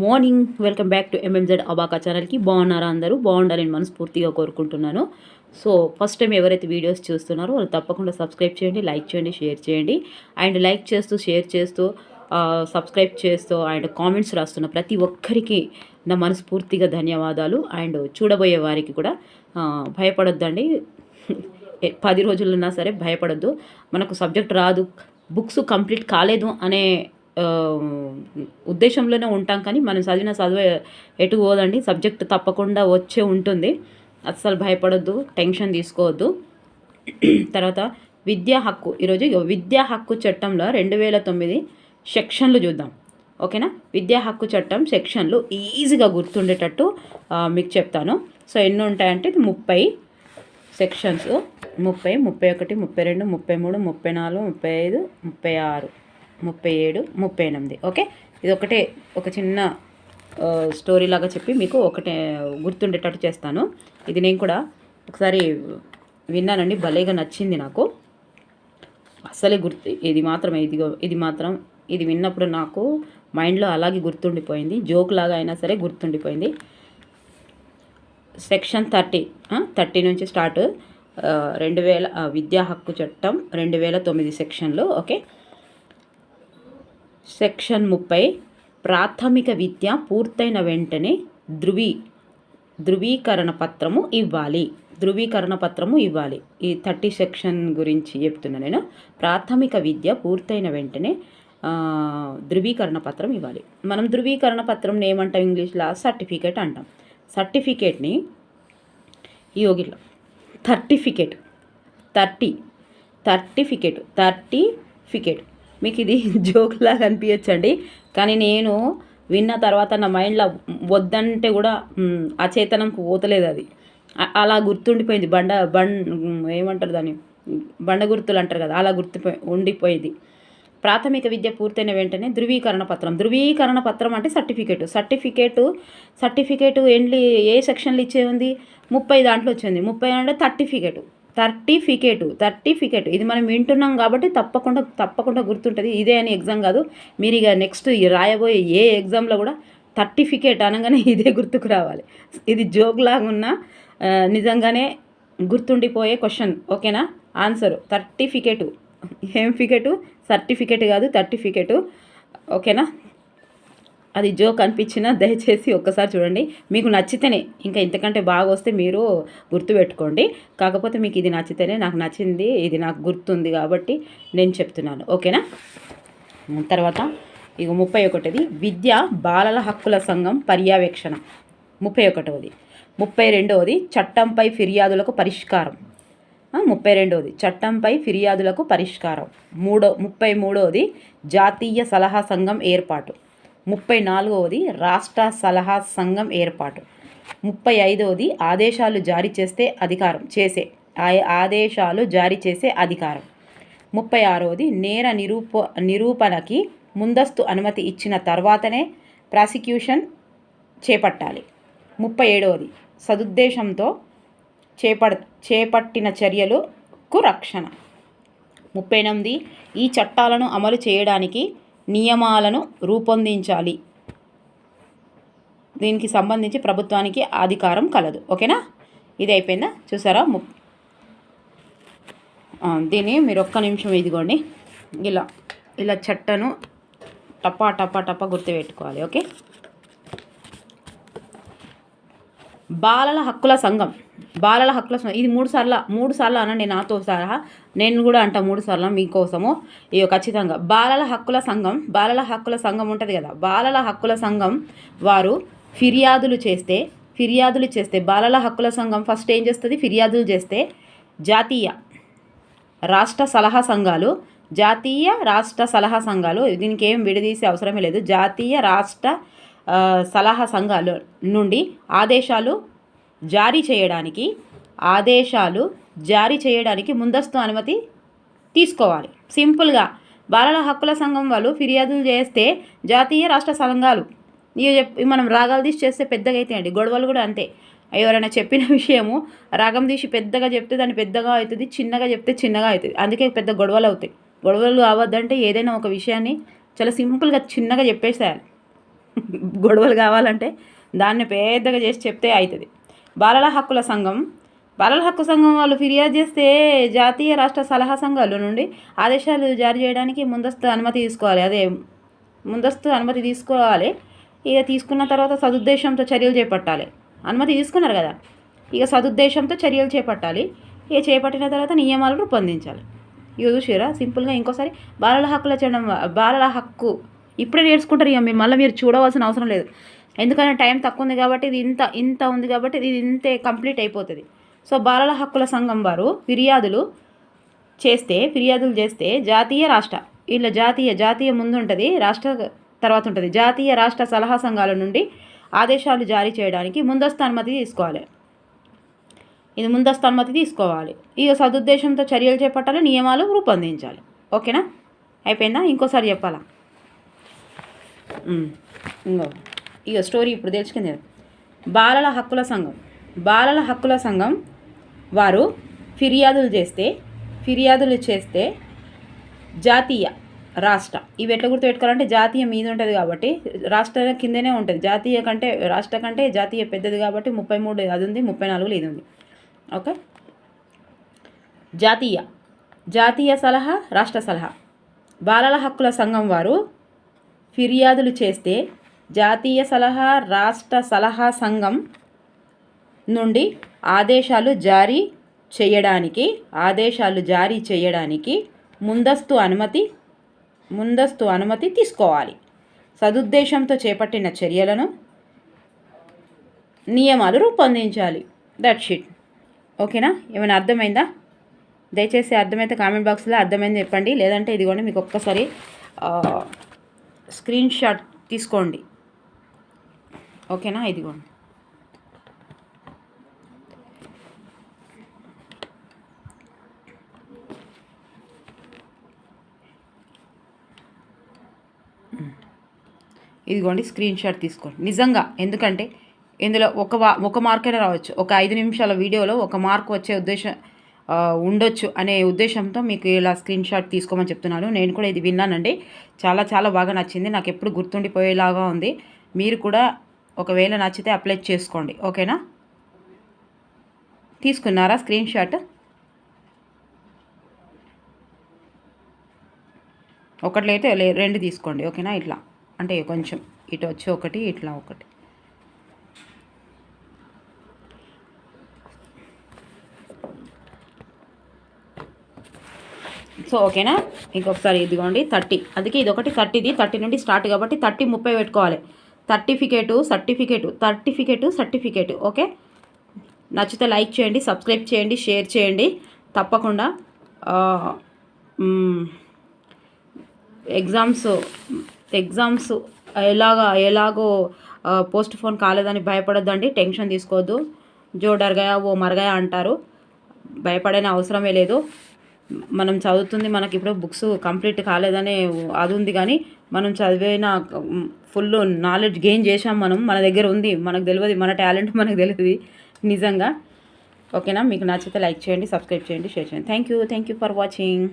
Morning. Welcome back to MMZ abaca ఛానల్కి బాగున్నారా అందరూ? బాగుండాలని మనస్ఫూర్తిగా కోరుకుంటున్నాను. సో ఫస్ట్ టైం ఎవరైతే వీడియోస్ చూస్తున్నారో వాళ్ళు తప్పకుండా సబ్స్క్రైబ్ చేయండి లైక్ చేయండి షేర్ చేయండి. అండ్ లైక్ చేస్తూ షేర్ చేస్తూ సబ్స్క్రైబ్ చేస్తూ అండ్ కామెంట్స్ రాస్తున్న ప్రతి ఒక్కరికి నా మనస్ఫూర్తిగా ధన్యవాదాలు. అండ్ చూడబోయే వారికి కూడా భయపడొద్దండి. పది రోజులున్నా సరే భయపడొద్దు. మనకు సబ్జెక్ట్ రాదు. బుక్స్ కంప్లీట్ కాలేదు అనే ఉద్దేశంలోనే ఉంటాం కానీ మనం చదివిన చదువు ఎటు పోదండి. సబ్జెక్ట్ తప్పకుండా వచ్చే ఉంటుంది. అస్సలు భయపడొద్దు టెన్షన్ తీసుకోవద్దు. తర్వాత విద్యా హక్కు. ఈరోజు విద్యా హక్కు చట్టంలో రెండు వేల తొమ్మిది సెక్షన్లు చూద్దాం. ఓకేనా? విద్యా హక్కు చట్టం సెక్షన్లు ఈజీగా గుర్తుండేటట్టు మీకు చెప్తాను. సో ఎన్ని ఉంటాయంటే ముప్పై సెక్షన్స్. ముప్పై ముప్పై ఒకటి ముప్పై రెండు ముప్పై మూడు ముప్పై నాలుగు ముప్పై ఐదు ముప్పై ఆరు. ముప్పై ఏడు ముప్పై ఎనిమిది. ఓకే? ఇది ఒకటే ఒక చిన్న స్టోరీ లాగా చెప్పి మీకు ఒకటే గుర్తుండేటట్టు చేస్తాను. ఇది నేను కూడా ఒకసారి విన్నానండి భలేగా నచ్చింది నాకు. అసలే గుర్తు ఇది మాత్రమే ఇదిగో ఇది మాత్రం ఇది విన్నప్పుడు నాకు మైండ్లో అలాగే గుర్తుండిపోయింది జోక్ లాగా అయినా సరే గుర్తుండిపోయింది. సెక్షన్ థర్టీ థర్టీ నుంచి స్టార్ట్ రెండు వేల విద్యా హక్కు చట్టం రెండు వేల తొమ్మిది సెక్షన్లు ఓకే? సెక్షన్ ముప్పై ప్రాథమిక విద్య పూర్తయిన వెంటనే ధృవీ ధృవీకరణ పత్రము ఇవ్వాలి. ధృవీకరణ పత్రము ఇవ్వాలి. ఈ థర్టీ సెక్షన్ గురించి చెప్తున్నా నేను. ప్రాథమిక విద్య పూర్తయిన వెంటనే ధృవీకరణ పత్రం ఇవ్వాలి. మనం ధృవీకరణ పత్రం ఏమంటాం ఇంగ్లీష్లో సర్టిఫికేట్ అంటాం. సర్టిఫికేట్ని యోగిలో థర్టిఫికేట్. థర్టీ. థర్టిఫికేట్. థర్టిఫికేట్. మీకు ఇది జోక్లాగా అనిపించండి కానీ నేను విన్న తర్వాత నా మైండ్లో వద్దంటే కూడా అచేతనంకు పోతలేదు అది. అలా గుర్తుండిపోయింది. బండ బండ్ ఏమంటారు దాన్ని? బండ గుర్తులు అంటారు కదా అలా గుర్తుపోయి ఉండిపోయింది. ప్రాథమిక విద్య పూర్తయిన వెంటనే ధృవీకరణ పత్రం. ధృవీకరణ పత్రం అంటే సర్టిఫికేట్. సర్టిఫికేట్ సర్టిఫికేట్ ఎండ్లీ ఏ సెక్షన్లు ఇచ్చే ఉంది ముప్పై దాంట్లో వచ్చింది. ముప్పై అంటే సర్టిఫికేటు థర్టిఫికేట్ థర్టిఫికేట్. ఇది మనం వింటున్నాం కాబట్టి తప్పకుండా తప్పకుండా గుర్తుంటుంది. ఇదే అని ఎగ్జామ్ కాదు. మీరు ఇక నెక్స్ట్ రాయబోయే ఏ ఎగ్జామ్లో కూడా థర్టిఫికేట్ అనగానే ఇదే గుర్తుకు రావాలి. ఇది జోక్లాగా ఉన్న నిజంగానే గుర్తుండిపోయే క్వశ్చన్. ఓకేనా? ఆన్సర్ థర్టిఫికేటు. ఏం ఫికెటు? సర్టిఫికేట్ కాదు థర్టిఫికేటు. ఓకేనా? అది జోక్ అనిపించినా దయచేసి ఒక్కసారి చూడండి. మీకు నచ్చితేనే ఇంకా ఇంతకంటే బాగా వస్తే మీరు గుర్తుపెట్టుకోండి కాకపోతే మీకు ఇది నచ్చితేనే నాకు నచ్చింది ఇది నాకు గుర్తుంది కాబట్టి నేను చెప్తున్నాను. ఓకేనా? తర్వాత ఇక ముప్పై ఒకటిది విద్య బాలల హక్కుల సంఘం పర్యవేక్షణ. ముప్పై ఒకటవది. ముప్పై రెండవది చట్టంపై ఫిర్యాదులకు పరిష్కారం. ముప్పై రెండవది చట్టంపై ఫిర్యాదులకు పరిష్కారం. మూడో ముప్పై మూడవది జాతీయ సలహా సంఘం ఏర్పాటు. ముప్పై నాలుగవది రాష్ట్ర సలహా సంఘం ఏర్పాటు. ముప్పై ఐదవది ఆదేశాలు జారీ చేస్తే అధికారం చేసే ఆ- ఆదేశాలు జారీ చేసే అధికారం. ముప్పై ఆరవది నేర నిరూప నిరూపణకి ముందస్తు అనుమతి ఇచ్చిన తర్వాతనే ప్రాసిక్యూషన్ చేపట్టాలి. ముప్పై ఏడవది సదుద్దేశంతో చేపడ చేపట్టిన చర్యలకు రక్షణ. ముప్పై ఎనిమిది ఈ చట్టాలను అమలు చేయడానికి నియమాలను రూపొందించాలి. దీనికి సంబంధించి ప్రభుత్వానికి అధికారం కలదు. ఓకేనా? ఇది అయిపోయిందా? చూసారా? ము దీన్ని మీరు ఒక్క నిమిషం ఇదిగోండి. ఇలా ఇలా చెట్టను టపా టపా టపా గుర్తుపెట్టుకోవాలి. ఓకే? బాలల హక్కుల సంఘం. బాలల హక్కుల సంఘం. ఇది మూడు సార్లు మూడు సార్లు అనండి నాతో సహా. నేను కూడా అంటా మూడు సార్లు మీకోసము. ఇవి ఖచ్చితంగా. బాలల హక్కుల సంఘం బాలల హక్కుల సంఘం ఉంటుంది కదా. బాలల హక్కుల సంఘం వారు ఫిర్యాదులు చేస్తే ఫిర్యాదులు చేస్తే బాలల హక్కుల సంఘం ఫస్ట్ ఏం చేస్తుంది? ఫిర్యాదులు చేస్తే జాతీయ రాష్ట్ర సలహా సంఘాలు జాతీయ రాష్ట్ర సలహా సంఘాలు దీనికి ఏం విడదీసే అవసరమే లేదు. జాతీయ రాష్ట్ర సలహా సంఘాలు నుండి ఆదేశాలు జారీ చేయడానికి ఆదేశాలు జారీ చేయడానికి ముందస్తు అనుమతి తీసుకోవాలి. సింపుల్గా బాలల హక్కుల సంఘం వాళ్ళు ఫిర్యాదులు చేస్తే జాతీయ రాష్ట్ర సంఘాలు. ఇవి మనం రాగాలు తీసి చేస్తే పెద్దగా అవుతాయండి గొడవలు కూడా అంతే. ఎవరైనా చెప్పిన విషయము రాగం తీసి పెద్దగా చెప్తే దాన్ని పెద్దగా అవుతుంది చిన్నగా చెప్తే చిన్నగా అవుతుంది. అందుకే పెద్ద గొడవలు అవుతాయి. గొడవలు కావద్దంటే ఏదైనా ఒక విషయాన్ని చాలా సింపుల్గా చిన్నగా చెప్పేసేయాలి. గొడవలు కావాలంటే దాన్ని పెద్దగా చేసి చెప్తే అవుతుంది. బాలల హక్కుల సంఘం. బాలల హక్కు సంఘం వాళ్ళు ఫిర్యాదు చేస్తే జాతీయ రాష్ట్ర సలహా సంఘాల నుండి ఆదేశాలు జారీ చేయడానికి ముందస్తు అనుమతి తీసుకోవాలి. అదే ముందస్తు అనుమతి తీసుకోవాలి. ఇక తీసుకున్న తర్వాత సదుద్దేశంతో చర్యలు చేపట్టాలి. అనుమతి తీసుకున్నారు కదా. ఇక సదుద్దేశంతో చర్యలు చేపట్టాలి. ఇక చేపట్టిన తర్వాత నియమాలు రూపొందించాలి. ఇక చూసారా సింపుల్గా ఇంకోసారి బాలల హక్కుల చట్టం బాలల హక్కు ఇప్పుడే నేర్చుకుంటారు ఇక మీరు. మళ్ళీ మీరు చూడవలసిన అవసరం లేదు. ఎందుకంటే టైం తక్కువ ఉంది కాబట్టి ఇది ఇంత ఇంత ఉంది కాబట్టి ఇది ఇంతే కంప్లీట్ అయిపోతుంది. సో బాలల హక్కుల సంఘం వారు ఫిర్యాదులు చేస్తే ఫిర్యాదులు చేస్తే జాతీయ రాష్ట్ర వీళ్ళ జాతీయ జాతీయ ముందు ఉంటుంది రాష్ట్ర తర్వాత ఉంటుంది జాతీయ రాష్ట్ర సలహా సంఘాల నుండి ఆదేశాలు జారీ చేయడానికి ముందస్తు అనుమతి తీసుకోవాలి. ఇది ముందస్తు అనుమతి తీసుకోవాలి. ఇక సదుద్దేశంతో చర్యలు చేపట్టాలి నియమాలు రూపొందించాలి. ఓకేనా? అయిపోయిందా? ఇంకోసారి చెప్పాలా? ఇంకో. ఇక స్టోరీ ఇప్పుడు తెలుసుకుంది బాలల హక్కుల సంఘం. బాలల హక్కుల సంఘం వారు ఫిర్యాదులు చేస్తే ఫిర్యాదులు చేస్తే జాతీయ రాష్ట్ర. ఇవి ఎట్లా గుర్తుపెట్టుకోవాలంటే జాతీయ మీద ఉంటుంది కాబట్టి రాష్ట్ర కిందనే ఉంటుంది. జాతీయ కంటే రాష్ట్ర కంటే జాతీయ పెద్దది కాబట్టి ముప్పై మూడు అది ఉంది ముప్పై నాలుగు ఇది ఉంది. ఓకే? జాతీయ. జాతీయ సలహా రాష్ట్ర సలహా. బాలల హక్కుల సంఘం వారు ఫిర్యాదులు చేస్తే జాతీయ సలహా రాష్ట్ర సలహా సంఘం నుండి ఆదేశాలు జారీ చేయడానికి ఆదేశాలు జారీ చేయడానికి ముందస్తు అనుమతి ముందస్తు అనుమతి తీసుకోవాలి. సదుద్దేశంతో చేపట్టిన చర్యలను నియమాలు రూపొందించాలి. దట్ షిట్ ఓకేనా? ఏమైనా అర్థమైందా? దయచేసి అర్థమైతే కామెంట్ బాక్స్లో అర్థమైంది చెప్పండి. లేదంటే ఇదిగోండి మీకు ఒక్కసారి స్క్రీన్ షాట్ తీసుకోండి. ఓకేనా? ఇదిగోండి. ఇదిగోండి స్క్రీన్ షాట్ తీసుకోండి. నిజంగా ఎందుకంటే ఇందులో ఒక వా ఒక మార్కైనా రావచ్చు. ఒక ఐదు నిమిషాల వీడియోలో ఒక మార్క్ వచ్చే ఉద్దేశం ఉండొచ్చు అనే ఉద్దేశంతో మీకు ఇలా స్క్రీన్ షాట్ తీసుకోమని చెప్తున్నాను. నేను కూడా ఇది విన్నానండి. చాలా చాలా బాగా నచ్చింది. నాకు ఎప్పుడు గుర్తుండిపోయేలాగా ఉంది. మీరు కూడా ఒకవేళ నచ్చితే అప్లై చేసుకోండి. ఓకేనా? తీసుకున్నారా స్క్రీన్ షాట్? ఒకట్లయితే రెండు తీసుకోండి. ఓకేనా? ఇట్లా. అంటే కొంచెం ఇటు వచ్చి ఒకటి ఇట్లా ఒకటి. సో ఓకేనా? ఇంకొకసారి ఇదిగోండి థర్టీ. అందుకే ఇది ఒకటి థర్టీది. థర్టీ నుండి స్టార్ట్ కాబట్టి థర్టీ ముప్పై పెట్టుకోవాలి. Certificate certificate certificate certificate okay? నచ్చితే లైక్ చేయండి సబ్స్క్రైబ్ చేయండి షేర్ చేయండి. తప్పకుండా ఎగ్జామ్స్ ఎగ్జామ్స్ ఎలాగా ఎలాగో పోస్ట్ ఫోన్ కాలేదని భయపడొద్దండి టెన్షన్ తీసుకోవద్దు. జో డర్గాయా ఓ మరగాయా అంటారు. భయపడని అవసరమే లేదు. మనం చదువుతుంది మనకి ఇప్పుడు బుక్స్ కంప్లీట్ కాలేదనే అది ఉంది కానీ మనం చదివిన ఫుల్ నాలెడ్జ్ గెయిన్ చేసాం మనం మన దగ్గర ఉంది మనకు తెలియదు మన టాలెంట్ మనకు తెలియదు. నిజంగా. ఓకేనా? మీకు నచ్చితే లైక్ చేయండి సబ్స్క్రైబ్ చేయండి షేర్ చేయండి. Thank you thank you for watching